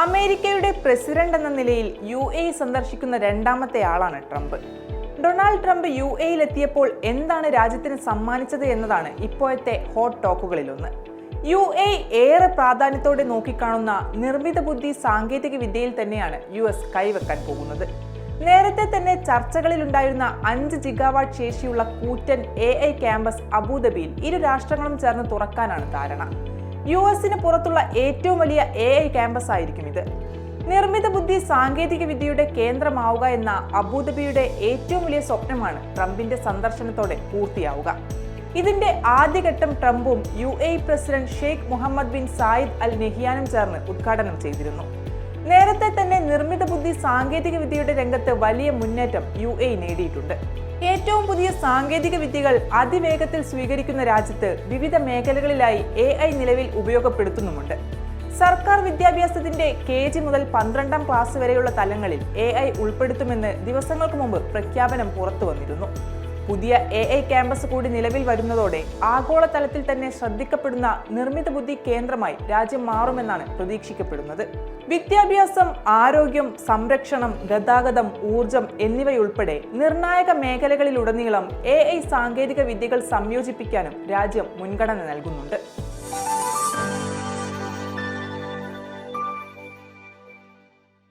അമേരിക്കയുടെ പ്രസിഡന്റ് എന്ന നിലയിൽ യു എ സന്ദർശിക്കുന്ന രണ്ടാമത്തെ ആളാണ് ട്രംപ്. ഡൊണാൾഡ് ട്രംപ് യു എയിലെത്തിയപ്പോൾ എന്താണ് രാജ്യത്തിന് സമ്മാനിച്ചത് എന്നതാണ് ഇപ്പോഴത്തെ ഹോട്ട് ടോക്കുകളിലൊന്ന്. യു എ ഏറെ പ്രാധാന്യത്തോടെ നോക്കിക്കാണുന്ന നിർമ്മിത ബുദ്ധി സാങ്കേതിക വിദ്യയിൽ തന്നെയാണ് യു എസ് കൈവെക്കാൻ പോകുന്നത്. നേരത്തെ തന്നെ ചർച്ചകളിൽ ഉണ്ടായിരുന്ന അഞ്ച് ജിഗാവാട്ട് ശേഷിയുള്ള കൂറ്റൻ എ ഐ ക്യാമ്പസ് അബുദാബിയിൽ ഇരു രാഷ്ട്രങ്ങളും ചേർന്ന് തുറക്കാനാണ് ധാരണ. യു എസിന് പുറത്തുള്ള ഏറ്റവും വലിയ എ ഐ ക്യാമ്പസ് ആയിരിക്കും ഇത്. നിർമ്മിത ബുദ്ധി സാങ്കേതിക വിദ്യയുടെ കേന്ദ്രമാവുക എന്ന അബുദാബിയുടെ ഏറ്റവും വലിയ സ്വപ്നമാണ് ട്രംപിന്റെ സന്ദർശനത്തോടെ പൂർത്തിയാവുക. ഇതിന്റെ ആദ്യഘട്ടം ട്രംപും U A president Sheikh Mohammed bin Zayed Al നെഹിയാനും ചേർന്ന് ഉദ്ഘാടനം ചെയ്തിരുന്നു. നേരത്തെ തന്നെ നിർമ്മിത ബുദ്ധി സാങ്കേതിക വിദ്യയുടെ രംഗത്ത് വലിയ മുന്നേറ്റം യു എ നേടിയിട്ടുണ്ട്. ഏറ്റവും പുതിയ സാങ്കേതിക വിദ്യകൾ അതിവേഗത്തിൽ സ്വീകരിക്കുന്ന രാജ്യത്ത് വിവിധ മേഖലകളിലായി എ ഐ നിലവിൽ ഉപയോഗപ്പെടുത്തുന്നുമുണ്ട്. സർക്കാർ വിദ്യാഭ്യാസത്തിന്റെ കെ ജി മുതൽ പന്ത്രണ്ടാം ക്ലാസ് വരെയുള്ള തലങ്ങളിൽ എ ഐ ഉൾപ്പെടുത്തുമെന്ന് ദിവസങ്ങൾക്ക് മുമ്പ് പ്രഖ്യാപനം പുറത്തു വന്നിരുന്നു പുതിയ എ ഐ ക്യാമ്പസ് കൂടി നിലവിൽ വരുന്നതോടെ ആഗോളതലത്തിൽ തന്നെ ശ്രദ്ധിക്കപ്പെടുന്ന നിർമ്മിത ബുദ്ധി കേന്ദ്രമായി രാജ്യം മാറുമെന്നാണ് പ്രതീക്ഷിക്കപ്പെടുന്നത്. വിദ്യാഭ്യാസം ആരോഗ്യം സംരക്ഷണം ഗതാഗതം ഊർജം എന്നിവയുൾപ്പെടെ നിർണായക മേഖലകളിലുടനീളം എ ഐ സാങ്കേതിക വിദ്യകൾ സംയോജിപ്പിക്കാനും രാജ്യം മുൻഗണന നൽകുന്നുണ്ട്.